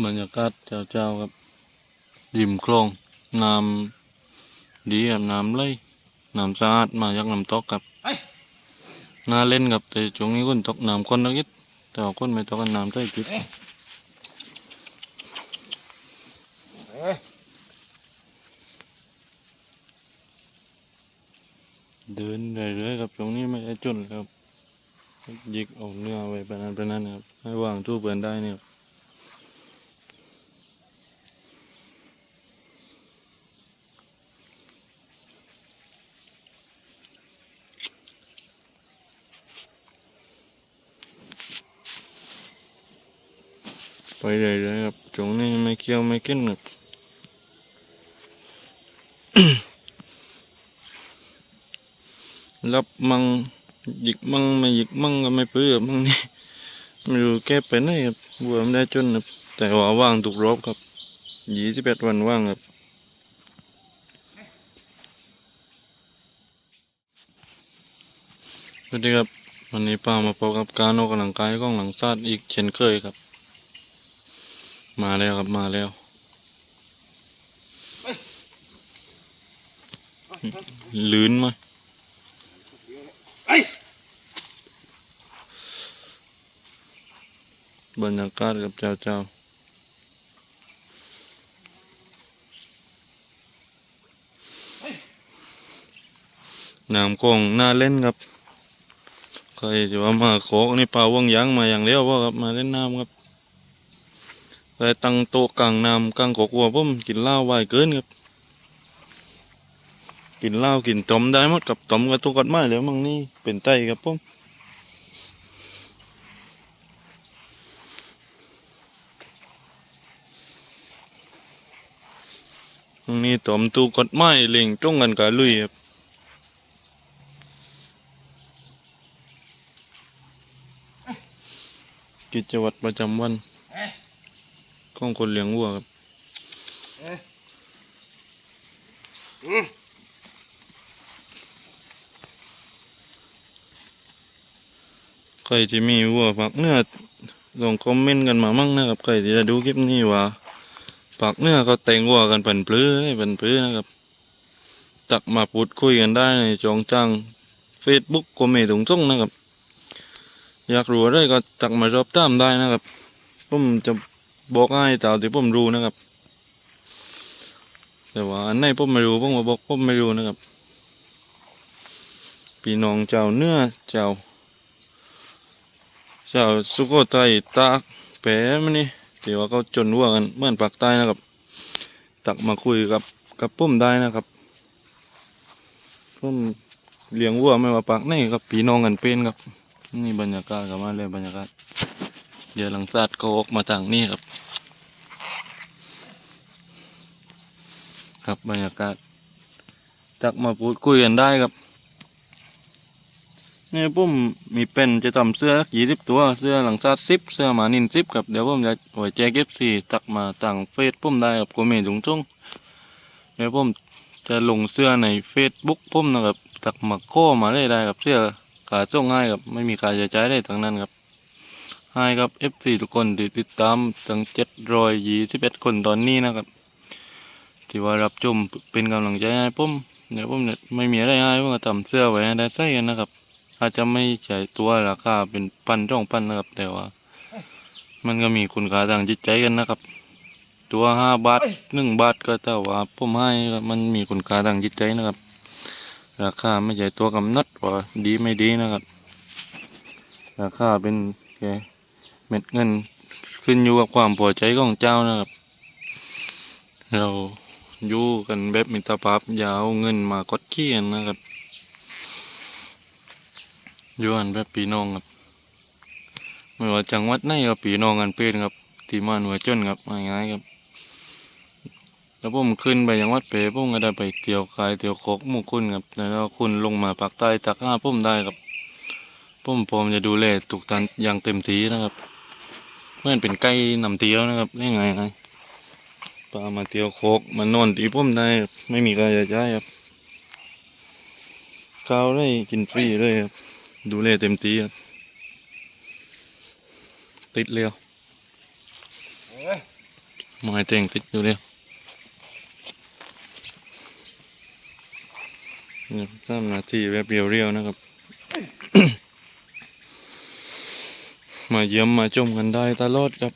บรรยากาศเจ้าๆครับริมคลองน้ำดีครับน้ำไหลน้ำสะอาดมาจากน้ำตกครับน่าเล่นครับแต่ช่วงนี้คนตกน้ำคนนักยิดแต่ว่าคนไม่ตกกันน้ำใต้จิตเดินเรื่อยๆครับช่วงนี้ไม่ได้จนเลยครับหยิกเอาเนื้อไว้ไปนั้นไปนั้นครับให้วางตู้เปือนได้เนี่ย ไปเรื่อยครับจงนี้ไม่เคี้ยวไม่กินครับรับมังหยิกมังไม่หยิกมังก็ไม่เปื้อมังนี่ไม่รู้แก้ไปไหนครับบัวไม่ได้จนครับแต่ว่าว่างทุกรอบครับยี่สิบแปดวันว่างครับสวัสดีครับวันนี้ป้ามาพบกับการออกกำลังกายของหลังซาดอีกเช่นเคยครับ มาแล้วครับมาแล้ว ลื่นไหมบรรยากาศกับเจ้าเจ้าน้ำกองน่าเล่นครับ ใครจะว่ามาโคกนี่ปลาว่างยางมาอย่างเดียวว่าครับมาเล่นน้ำครับ แต่ตั้งโต๊ะกลางน้ำกลางกอกวัวผมกินเหล้าไวายเกินครับ กินเหล้ากินต้มได้หมดกับต้มกับตัวกัดไม้แล้วมั่งนี่เป็นไตครับผมมั่งนี่ต้มตัวกัดไม้เล่งจ้องกันกับลุยครับกิจวัตรประจำวัน ของคนเลี้ยงวัวครับใครที่มีวัวฝักเนื้อลองคอมเมนต์กันมามั่งนะครับใครที่จะดูคลิปนี้ว่าฝักเนื้อเขาแต่งวัวกันเป็นปลื้อให้เป็นปลื้อนะครับ ตักมาพูดคุยกันได้ในจองจังเฟซบุ๊กก็ไม่ถุงส่งนะครับ อยากรู้อะไรก็ตักมาสอบถามได้นะครับผมจะ บอกให้ตามที่ผมรู้นะครับ แต่ว่าอันไหนผมไม่รู้ผมก็บอกผมไม่รู้นะครับพี่น้องเจ้าเนื้อเจ้าเจ้าสุโขทัยตากแปะมันนี่ที่ว่าเขาจนวัวกันเหมื่อนปากใต้นะครับ ตักมาคุยกับกับปุ้มได้นะครับปุ้มเลี้ยงวัวไม่ว่าปากไหนครับพี่น้องกันเป็นครับ นี่บรรยากาศกับมาเลยบรรยากาศ เดี๋ยวหลังซาดก็ออกมาทางนี้ครับ ครับบรรยากาศตักมาพูดคุยกันได้ครับนี่ผมมีเป็นจะทำเสื้อยี่สิบตัวเสื้อหลังซาดสิบเสื้อหมานินสิบครับเดี๋ยวผมจะไว้แจเก็บสี่ตักมาต่างเฟซผมได้ครับก็มีถุงทุ่งเดี๋ยวผมจะลงเสื้อในเฟซบุ๊กผมนะครับตักมาโค้มาได้ได้ครับเสื้อขาส่งง่ายครับไม่มีค่าใช้จ่ายได้ทั้งนั้นครับ ให้ครับ FC ทุกคนที่ติดตามตั้งเจ็ดรอยยี่สิบเอ็ดคนตอนนี้นะครับ ที่ว่ารับชมเป็นกำลังใจให้ผมเดี๋ยวผมเนี่ยไม่มีอะไรให้ผมก็ทำเสื้อไว้ให้ได้ใส่กันนะครับ อาจจะไม่ใช่ตัวราคาเป็นพันสองพันนะครับ แต่ว่า มันก็มีคุณค่าทางจิตใจกันนะครับ ตัวห้าบาทหนึ่งบาทก็แต่ว่าผมให้มันมีคุณค่าทางจิตใจนะครับ ราคาไม่ใช่ตัวกำนัดว่าดีไม่ดีนะครับ ราคาเป็นแค่ ม็ดเงินขึ้นอยู่กับความพอใจของเจ้านะครับ เราอยู่กันแบบมิตรภาพอย่าเอาเงินมากดขี้นนะครับอยู่กันแบบพี่น้องครับไม่ว่าจังหวัดไหนก็พี่น้องกันเป็นครับที่มาหน่วยจนครับง่ายๆครับแล้วผมขึ้นไปยังวัดเปผมก็ได้ไปเที่ยวคายเที่ยวโคกมู่คุณครับแล้วคุณลงมาปากใต้ตักห้าผมได้ครับผมผมจะดูแลทุกท่านอย่างเต็มที่นะครับ เมื่อนเป็นไก่นำเที่ยวนะครับได้ไงไงปลามาเที่ยวโคกมานอนตีผมได้ไม่มีการจ่ายครับข้าวได้กินฟรีเลยครับดูแลเต็มที่ครับติดเร็วไม้เต็งติดอยู่เลยนี่สามนาทีแบบเรียวๆนะครับ มาเยี่ยมมาชมกันได้ตลอดครับ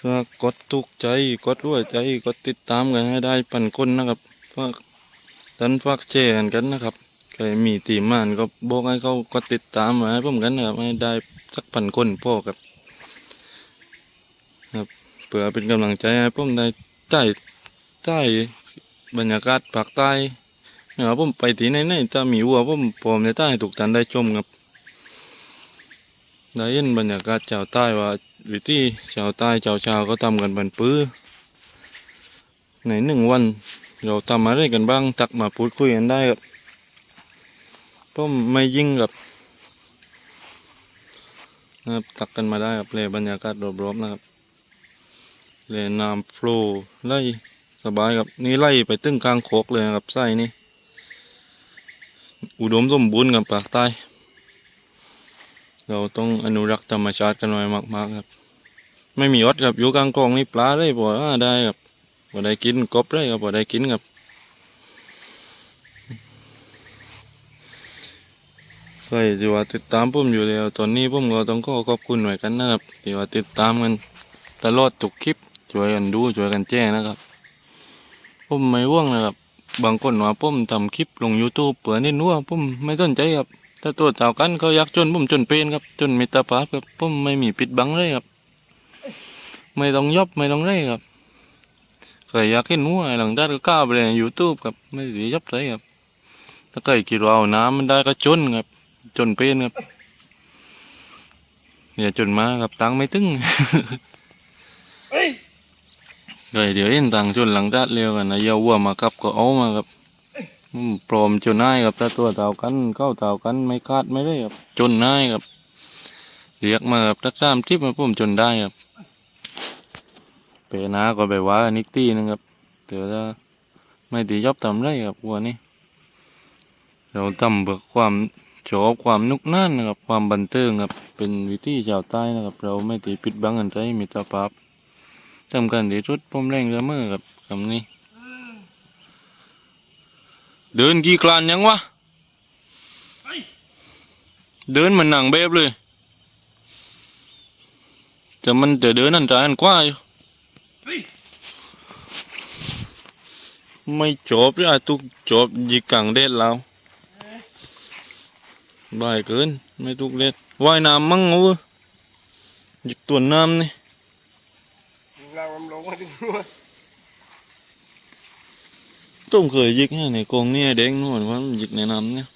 ถ้ากดตุกใจกดรั่วใจกดติดตามกันให้ได้ปั่นคนนะครับฝากดันฝากแชร์กันกันนะครับใครมีตีมานก็บอกให้เขากดติดตามมาให้ผมกันนะครับให้ได้สักพันคนพ่อครับครับเพื่อเป็นกำลังใจให้ผมได้ใต้ใต้บรรยากาศภาคใต้นะครับผมไปที่ไหนๆถ้ามีวัวผมพร้อมในใต้ให้ทุกท่านได้ชมครับ ได้เห็นบรรยากาศชาวใต้ว่าวิธีชาวใต้ชาวชาวก็ทำกันบันปื้อในหนึ่งวัน เราทำอะไรกันบ้างตักมาพูดคุยกันได้ครับผมไม่ยิ่งกับนะครับตักกันมาได้ครับเลยบรรยากาศรอบๆนะครับเลยน้ำฟลว์ไล่สบายครับนี่ไล่ไปตึ้งกลางโคกเลยครับไส้นี่อุดมสมบูรณ์กับปากใต้ เราต้องอนุรักษ์ธรรมชาติกันหน่อยมากๆครับ ไม่มีอดครับอยู่กลางคลองนี่ปลาได้บ่ได้ครับบ่ได้กินกบได้ครับบ่ได้กินครับใครที่ว่าติดตามผมอยู่แล้ว ตอนนี้ผมก็ต้องขอขอบคุณหน่วยกันนะครับที่ว่าติดตามกันตลอดทุกคลิปช่วยกันดูช่วยกันแจ้งนะครับผมไม่ว่างนะครับ บางคนว่าผมทำคลิปลง YouTube เผื่อนี่นัวผมไม่สนใจครับ ถ้าตัวเต่ากันเขาอยากจนผมจนเป็นครับจนมิตรภาพครับผมไม่มีปิดบังเลยครับ ไม่ต้องยบไม่ต้องเลยครับใครอยากเห็นหัวหลังด้านก็กล้าไปเลยยูทูบครับไม่ได้ยบเลยครับ ถ้าใครคิดว่าเอาน้ำมันได้ก็จนครับ จนเป็นครับอย่าจนมาครับตังค์ไม่ตึงเฮ้ยใครเดี๋ยวเห็นตังค์จนหลังด้านเร็วกันนะอยาวัวมาครับก็เอามาครับอืม ปลอมจนน่ายครับถ้าตัวเต่ากันเข้าเต่ากันไม่คาดไม่ได้ครับ จนน่ายครับเรียกมาครับทักสามทิปมาพุ่มจนได้ครับเปนาก็ไปว่านิกตี้นะครับเดี๋ยวจะไม่ตียอบทำไรครับวัวนี้เราทำเพื่อความชอบความนุกน่านนะครับความบันเทิงครับเป็นวิธีชาวใต้นะครับ เราไม่ตีปิดบังกันใจมิตรภาพทำกันดีสุดผมแรงเสมอครับคำนี้ เดินกี่กลานยังวะ เดินเหมันหนังแบบเลย แต่มันจะเดินอันตรายอันกว่าอยู่ไม่จบเลยอะตุกจบยิกกลางเด็ดแล้วบ่ายเกินไม่ตุกเด็ดว่ายน้ำมั่งเอาเว้ยยิกตัวน้ำนี่เราลงมาถึงรัว ต้องเคยยิกเนี่ยในกรงเนี่ยเด้งนู่นว่ามันยิกในน้ำเนี่ย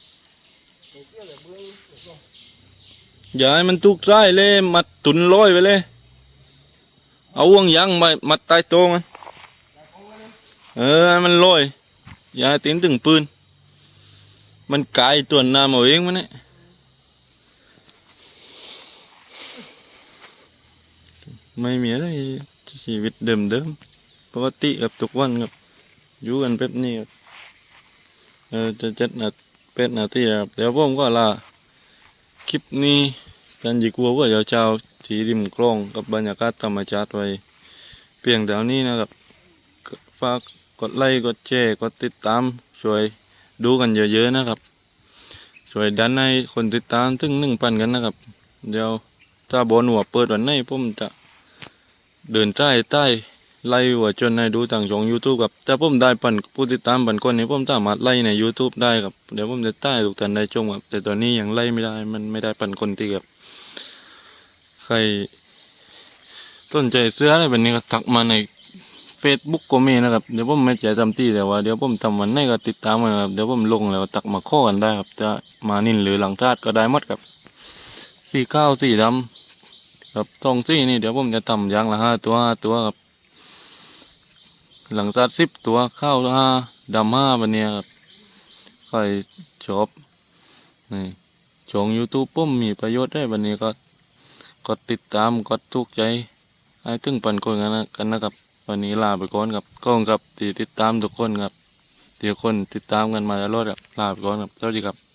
อย่าให้มันตุกใต้เลยมัดตุนลอยไปเลย เอาวงยางมามัดใต้โต๊ะมันเออมันลอยอย่าให้ตีนถึงปืน มันกายตัวน้ำเอาเองมันเนี่ยไม่มีอะไรชีวิตเดิมเดิมๆปกติกับทุกวันครับ อยู่กันแบบนี้เออจะเจ็ดนาเป็ดนาทีครับเดี๋ยวผมก็ลาคลิปนี้กันจีกัวว่าเช้าที่ริมคลองกับบรรยากาศธรรมชาติไว้เพียงแถวนี้นะครับฝากกดไลค์กดแชร์กดติดตามช่วยดูกันเยอะๆนะครับ ช่วยดันให้คนติดตามถึงหนึ่งพันกันนะครับ เดี๋ยวถ้าบอลหัวเปิดวันไหนผมจะเดินใต้ใต้ ไล่หัวจนให้ดูทางช่อง YouTube ครับถ้าผมได้พันผู้ติดตามพันคนนี้ผมสามารถไล่ใน YouTube ได้ครับเดี๋ยวผมจะใต้ทุกท่านได้ชมครับแต่ตอนนี้ยังไล่ไม่ได้มันไม่ได้พันคนที่ครับใครสนใจเสื้ออะไรแบบนี้ก็ทักมาในเฟซบุ๊กก็มีนะครับเดี๋ยวผมไม่แจ้จำที่แต่ว่าเดี๋ยวผมทำวันไหนก็ติดตามกันครับเดี๋ยวผมลงแล้วตักมาข้อกันได้ครับจะมานินหรือหลังทาดก็ได้หมดครับสี่ข้าวสี่ดำครับทองสี่นี่เดี๋ยวผมจะทำอย่างละห้าตัวห้าตัวครับ หลังทาดสิบตัวเข้าวห้าดำห้าวันเนี้ยครับใครชอบนี่ช่องยูทูบผมมีประโยชน์ได้วันนี้ก็กดติดตามกดถูกใจให้ถึงปันคนกันนะกันนะครับ วันนี้ลาไปก่อนครับก็กับที่ติดตามทุกคนครับที่ทุกคนติดตามกันมาตลอดครับลาไปก่อนครับสวัสดีครับ